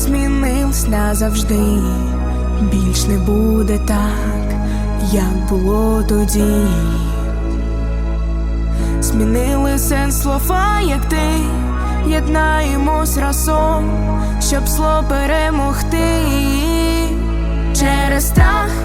змінилось назавжди, більш не буде так, як було тоді. Змінили сенс слова, як ти, єднаємось разом, щоб зло перемогти. Через страх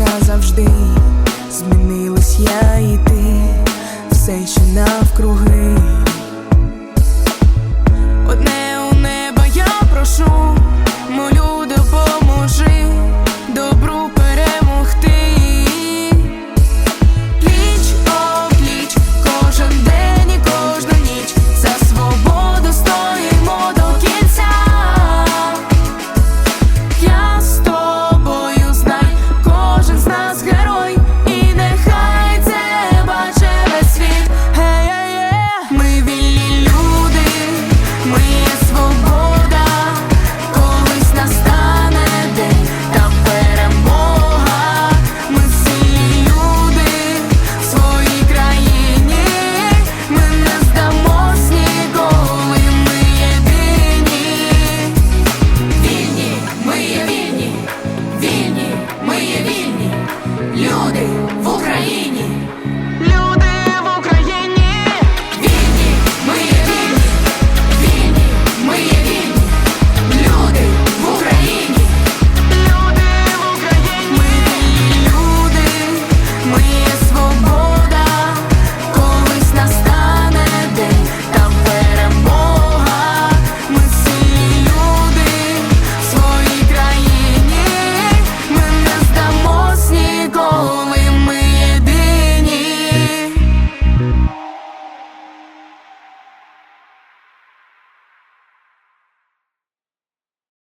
назавжди.